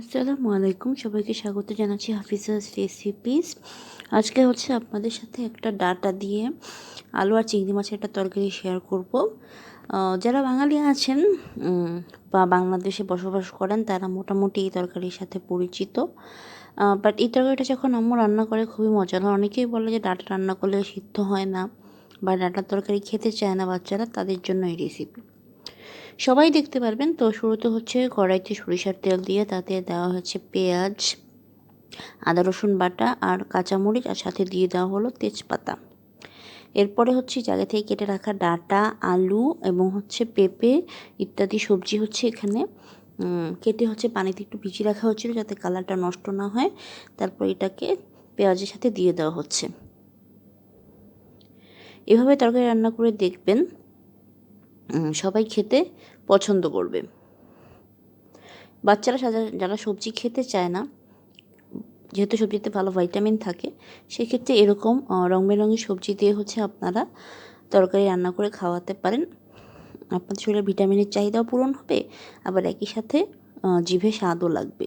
আসসালামু আলাইকুম। সবাইকে স্বাগত জানাচ্ছি হাফিজাস রেসিপিস আজকে হচ্ছে আপনাদের সাথে একটা ডাটা দিয়ে আলু আর চিংড়ি মাছের একটা তরকারি শেয়ার করব। যারা বাঙালি আছেন বা বাংলাদেশে বসবাস করেন, তারা মোটামুটি এই তরকারির সাথে পরিচিত। বাট এই তরকারিটা যখন আম্মু রান্না করে, খুবই মজা হয় অনেকেই বলে যে ডাটা রান্না করলে সিদ্ধ হয় না, বা ডাটার তরকারি খেতে চায় না বাচ্চারা, তাদের জন্য এই রেসিপি সবাই দেখতে পারবেন। তো শুরুতে হচ্ছে কড়াইতে সরিষার তেল দিয়ে, তাতে দেওয়া হচ্ছে পেঁয়াজ, আদা, রসুন বাটা আর কাঁচামরিচ আর সাথে দিয়ে দেওয়া হলো তেজপাতা। এরপরে হচ্ছে জায়গা থেকে কেটে রাখা ডাটা, আলু এবং হচ্ছে পেঁপে ইত্যাদি সবজি হচ্ছে এখানে। কেটে হচ্ছে পানিতে একটু ভিজিয়ে রাখা হচ্ছিল যাতে কালারটা নষ্ট না হয়। তারপর এটাকে পেঁয়াজের সাথে দিয়ে দেওয়া হচ্ছে। এভাবে তরকারি রান্না করে দেখবেন। সবাই খেতে পছন্দ করবে। বাচ্চারা সাজা- যারা সবজি খেতে চায় না, যেহেতু সবজিতে ভালো ভাইটামিন থাকে, সেক্ষেত্রে এরকম রং বেরঙের সবজি দিয়ে হচ্ছে আপনারা তরকারি রান্না করে খাওয়াতে পারেন। আপনাদের শরীরে ভিটামিনের চাহিদাও পূরণ হবে, আবার একই সাথে জিভে স্বাদও লাগবে।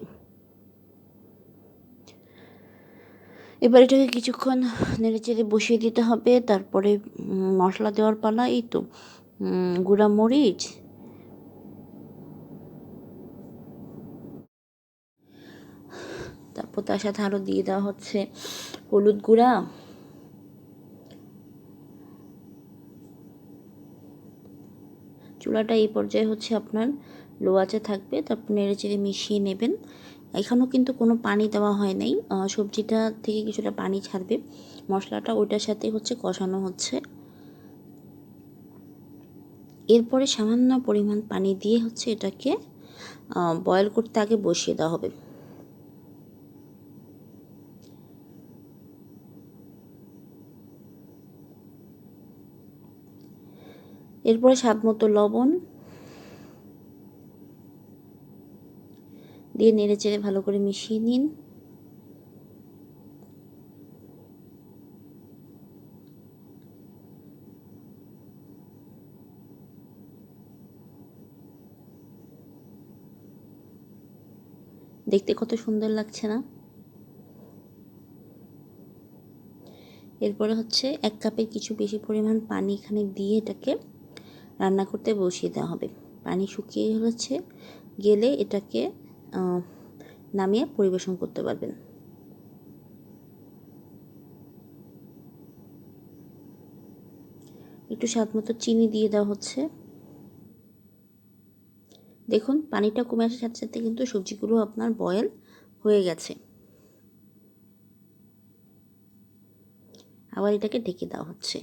এবার এটাকে কিছুক্ষণ নেড়ে চেড়ে বসিয়ে দিতে হবে, তারপরে মশলা দেওয়ার পালা, এই তো। গুঁড়া মরিচ। তারপর তার সাথে আরও দিয়ে দেওয়া হচ্ছে হলুদ গুঁড়া। চুলাটা এই পর্যায়ে হচ্ছে আপনার লো আঁচে থাকবে, তারপর নেড়ে চেড়ে মিশিয়ে নেবেন। এখানেও কিন্তু কোনো পানি দেওয়া হয় নাই। সবজিটা থেকে কিছুটা পানি ছাড়বে। মশলাটা ওইটার সাথে হচ্ছে কষানো হচ্ছে। এরপরে সামান্য পরিমাণ পানি দিয়ে হচ্ছে এটাকে বয়েল করতে আগে বসিয়ে দেওয়া হবে। এরপরে স্বাদ মতো লবণ দিয়ে নেড়ে চেড়ে ভালো করে মিশিয়ে নিন। দেখতে কত সুন্দর লাগছে না? এরপরে হচ্ছে এক কাপের কিছু বেশি পরিমাণ পানি এখানে দিয়ে এটাকে রান্না করতে বসিয়ে দেওয়া হবে। পানি শুকিয়ে হচ্ছে গেলে এটাকে নামিয়ে পরিবেশন করতে পারবেন। একটু স্বাদ মতো চিনি দিয়ে দেওয়া হচ্ছে। দেখুন, পানিটা কমে আসার সাথে সাথে কিন্তু সবজিগুলো আপনার বয়েল হয়ে গেছে। আবার এটাকে ঢেকে দেওয়া হচ্ছে।